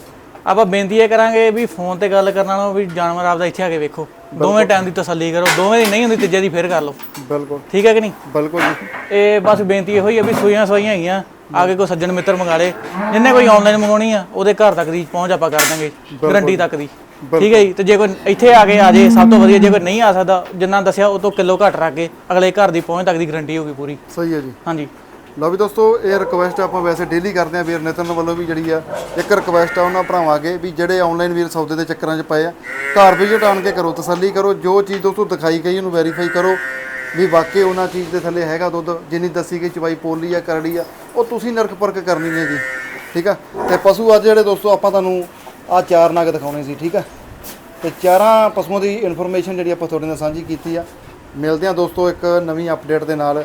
ਆਪਾਂ ਬੇਨਤੀ ਇਹ ਕਰਾਂਗੇ ਵੀ ਫੋਨ ਤੇ ਗੱਲ ਕਰਨ ਨਾਲੋਂ ਵੀ ਜਾਨਵਰ ਆਪਦਾ ਇੱਥੇ ਆ ਕੇ ਵੇਖੋ। ਦੋਵੇਂ ਟਾਈਮ ਦੀ ਤਸੱਲੀ ਕਰੋ ਦੋਵੇਂ ਦੀ ਨਹੀਂ ਹੁੰਦੀ ਤੀਜੇ ਦੀ ਫੇਰ ਕਰ ਲਓ। ਬਿਲਕੁਲ। ਠੀਕ ਹੈ ਕਿ ਨਹੀਂ? ਬਿਲਕੁਲ ਜੀ। ਇਹ ਬਸ ਬੇਨਤੀ ਇਹੋ ਹੀ ਹੈ ਵੀ ਸੂਈਆਂ ਸਵਾਈਆਂ ਹੈਗੀਆਂ ਆਗੇ ਕੋਈ ਸੱਜਣ ਮਿੱਤਰ ਮੰਗਾ ਲੇ ਜਿੰਨੇ ਕੋਈ ਆਨਲਾਈਨ ਮੰਗਾਉਣੀ ਆ ਉਹਦੇ ਘਰ ਤੱਕ ਦੀ ਪਹੁੰਚ ਆਪਾਂ ਕਰ ਦਾਂਗੇ ਗਰੰਟੀ ਤੱਕ ਦੀ। ਠੀਕ ਹੈ ਜੀ? ਤੇ ਜੇ ਕੋਈ ਇੱਥੇ ਆ ਕੇ ਆ ਜੇ ਸਭ ਤੋਂ ਵਧੀਆ ਜੇ ਕੋਈ ਨਹੀਂ ਆ ਸਕਦਾ ਜਿੰਨਾ ਦੱਸਿਆ ਉਹ ਤੋਂ ਕਿਲੋ ਘੱਟ ਰੱਖ ਕੇ ਅਗਲੇ ਘਰ ਦੀ ਪਹੁੰਚ ਤੱਕ ਦੀ ਗਰੰਟੀ ਹੋਊਗੀ ਪੂਰੀ। ਸਹੀ ਹੈ ਜੀ। ਹਾਂਜੀ। ਲਓ ਵੀ ਦੋਸਤੋ, ਇਹ ਰਿਕੁਐਸਟ ਆਪਾਂ ਵੈਸੇ ਡੇਲੀ ਕਰਦੇ ਆ ਵੀਰ ਨਿਤਨ ਵੱਲੋਂ ਵੀ ਜਿਹੜੀ ਆ, ਇੱਕ ਰਿਕੁਐਸਟ ਆ ਉਹਨਾਂ ਭਰਾਵਾਂ ਅੱਗੇ ਵੀ ਜਿਹੜੇ ਆਨਲਾਈਨ ਵੀਰ ਸੌਦੇ ਦੇ ਚੱਕਰਾਂ 'ਚ ਪਏ ਆ, ਘਰ ਵਿਜ਼ਿਟ ਆਣ ਕੇ ਕਰੋ, ਤਸੱਲੀ ਕਰੋ, ਜੋ ਚੀਜ਼ ਦੋਸਤੋ ਦਿਖਾਈ ਗਈ ਉਹਨੂੰ ਵੈਰੀਫਾਈ ਕਰੋ ਵੀ ਵਾਕਈ ਉਹਨਾਂ ਚੀਜ਼ ਦੇ ਥੱਲੇ ਹੈਗਾ ਦੁੱਧ, ਜਿੰਨੀ ਦੱਸੀ ਗਈ ਚਵਾਈ ਪੋਲੀ ਆ, ਕਰੜੀ ਆ, ਉਹ ਤੁਸੀਂ ਨਰਕ ਪਰਕ ਕਰਨੀ ਹੈ ਜੀ ਠੀਕ ਆ? ਤੇ ਪਸ਼ੂ ਅੱਜ ਜਿਹੜੇ ਦੋਸਤੋ ਆਪਾਂ ਤੁਹਾਨੂੰ ਆ ਚਾਰ ਨਗ ਦਿਖਾਉਣੇ ਸੀ, ਠੀਕ ਆ? ਤੇ ਚਾਰਾਂ ਪਸ਼ੂਆਂ ਦੀ ਇਨਫੋਰਮੇਸ਼ਨ ਜਿਹੜੀ ਆਪਾਂ ਤੁਹਾਡੇ ਨਾਲ ਸਾਂਝੀ ਕੀਤੀ ਆ। ਮਿਲਦੇ ਆ ਦੋਸਤੋ ਇੱਕ ਨਵੀਂ ਅਪਡੇਟ ਦੇ ਨਾਲ।